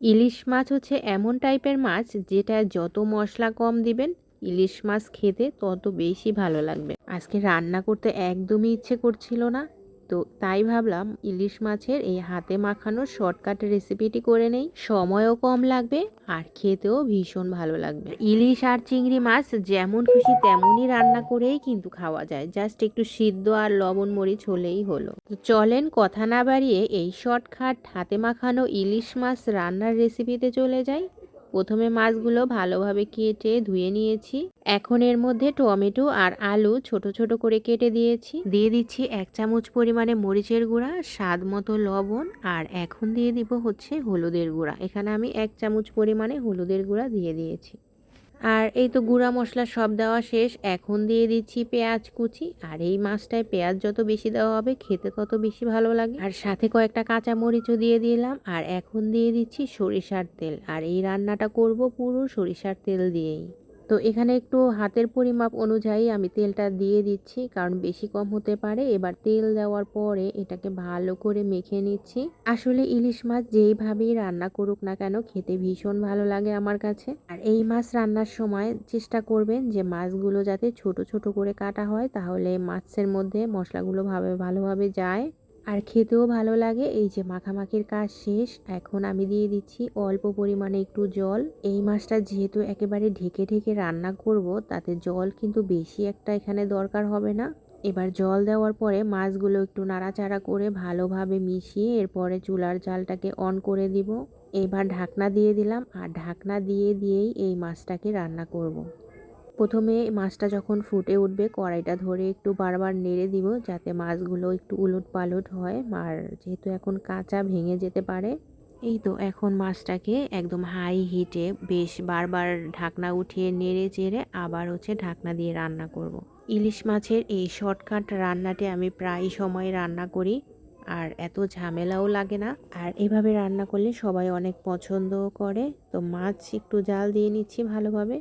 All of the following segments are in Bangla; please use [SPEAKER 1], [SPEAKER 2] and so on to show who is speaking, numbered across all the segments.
[SPEAKER 1] ইলিশ মাছ হচ্ছে এমন টাইপের মাছ যেটা যত মশলা কম দিবেন, ইলিশ মাছ খেতে তত বেশি ভালো লাগবে। আজকে রান্না করতে একদমই ইচ্ছে করছিল না। তো তাই ভাবলাম ইলিশ মাছের এই হাতে মাখানো শর্টকাট রেসিপিটি করে নেই। সময়ও কম লাগবে আর খেতেও ভীষণ ভালো লাগবে। ইলিশ আর চিংড়ি মাছ যেমন খুশি তেমনই রান্না করেই কিন্তু খাওয়া যায়। জাস্ট একটু সিদ্ধ আর লবণ মরিচ হলেই হলো। তো চলেন কথা না বাড়িয়ে এই শর্টকাট হাতে মাখানো ইলিশ মাছ রান্নার রেসিপিতে চলে যাই। প্রথমে মাছগুলো ভালোভাবে কেটে ধুয়ে নিয়েছি। এখন এর মধ্যে টমেটো আর আলু ছোট ছোট করে কেটে দিয়েছি। দিয়ে দিচ্ছি এক চামচ পরিমাণে মরিচের গুঁড়া, স্বাদ মতো লবণ আর এখন দিয়ে দিব হচ্ছে হলুদের গুঁড়া। এখানে আমি এক চামচ পরিমাণে হলুদের গুঁড়া দিয়ে দিয়েছি। আর এই তো গুঁড়া মশলা সব দেওয়া শেষ। এখন দিয়ে দিচ্ছি পেঁয়াজ কুচি। আর এই মাছটায় পেঁয়াজ যত বেশি দেওয়া হবে, খেতে তত বেশি ভালো লাগে। আর সাথে কয়েকটা কাঁচা মরিচও দিয়ে দিলাম। আর এখন দিয়ে দিচ্ছি সরিষার তেল। আর এই রান্নাটা করব পুরো সরিষার তেল দিয়েই। তো এখানে একটু হাতের পরিমাপ অনুযায়ী আমি তেলটা দিয়ে দিচ্ছি, কারণ বেশি কম হতে পারে। এবার তেল দেওয়ার পরে এটাকে ভালো করে মেখে নিচ্ছি। আসলে ইলিশ মাছ যেইভাবেই রান্না করুক না কেন, খেতে ভীষণ ভালো লাগে আমার কাছে। আর এই মাছ রান্নার সময় চেষ্টা করবেন যে মাছগুলো যাতে ছোট ছোট করে কাটা হয়, তাহলে মাছের মধ্যে মশলাগুলো ভাবে, ভালোভাবে যায়। আর খেতেও ভালো লাগে। এই যে মাখামাখির কাজ শেষ, এখন আমি দিয়ে দিচ্ছি অল্প পরিমাণে একটু জল। এই মাছটা যেহেতু একেবারে ঢেকে ঢেকে রান্না করব, তাতে জল কিন্তু বেশি একটা এখানে দরকার হবে না। এবার জল দেওয়ার পরে মাছগুলো একটু নাড়াচাড়া করে ভালোভাবে মিশিয়ে এরপরে চুলার জালটাকে অন করে দিব। এবার ঢাকনা দিয়ে দিলাম, আর ঢাকনা দিয়ে দিয়েই এই মাছটাকে রান্না করব। প্রথমে মাছটা যখন ফুটে উঠবে, কড়াইটা ধরে একটু বারবার নেড়ে দিব যাতে মাছগুলো একটু উলট পালট হয়। আর যেহেতু এখন কাঁচা ভেঙে যেতে পারে, এই তো এখন মাছটাকে একদম হাই হিটে বেশ বারবার ঢাকনা উঠিয়ে নেড়ে চেড়ে আবার হচ্ছে ঢাকনা দিয়ে রান্না করব। ইলিশ মাছের এই শর্টকাট রান্নাটি আমি প্রায় সময় রান্না করি, আর এত ঝামেলাও লাগে না। আর এভাবে রান্না করলে সবাই অনেক পছন্দও করে, তো মাছ একটু জাল দিয়ে নিচ্ছি ভালোভাবে।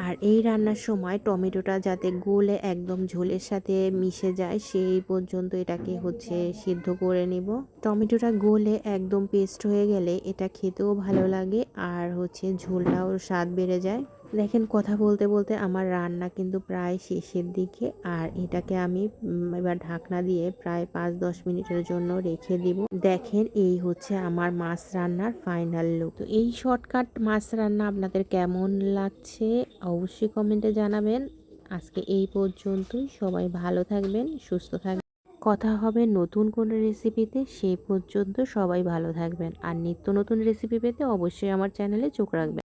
[SPEAKER 1] আর এই রান্নার সময় টমেটোটা যাতে গলে একদম ঝোলের সাথে মিশে যায়, সেই পর্যন্ত এটাকে হচ্ছে সিদ্ধ করে নিব। টমেটোটা গলে একদম পেস্ট হয়ে গেলে এটা খেতেও ভালো লাগে আর হচ্ছে ঝোলটাও স্বাদ বেড়ে যায়। দেখেন, কথা বলতে বলতে আমার রান্না কিন্তু প্রায় শেষের দিকে আর এটাকে আমি এবার ঢাকনা দিয়ে প্রায় পাঁচ দশ মিনিটের জন্য রেখে দিব। দেখেন, এই হচ্ছে আমার মাছ রান্নার ফাইনাল লুক। তো এই শর্টকাট মাছ রান্না আপনাদের কেমন লাগছে অবশ্যই কমেন্টে জানাবেন। আজকে এই পর্যন্তই। সবাই ভালো থাকবেন, সুস্থ থাকবেন। কথা হবে নতুন কোনো রেসিপিতে সেই পর্যন্ত সবাই ভালো থাকবেন। আর নিত্য নতুন রেসিপি পেতে অবশ্যই আমার চ্যানেলে চোখ রাখবেন।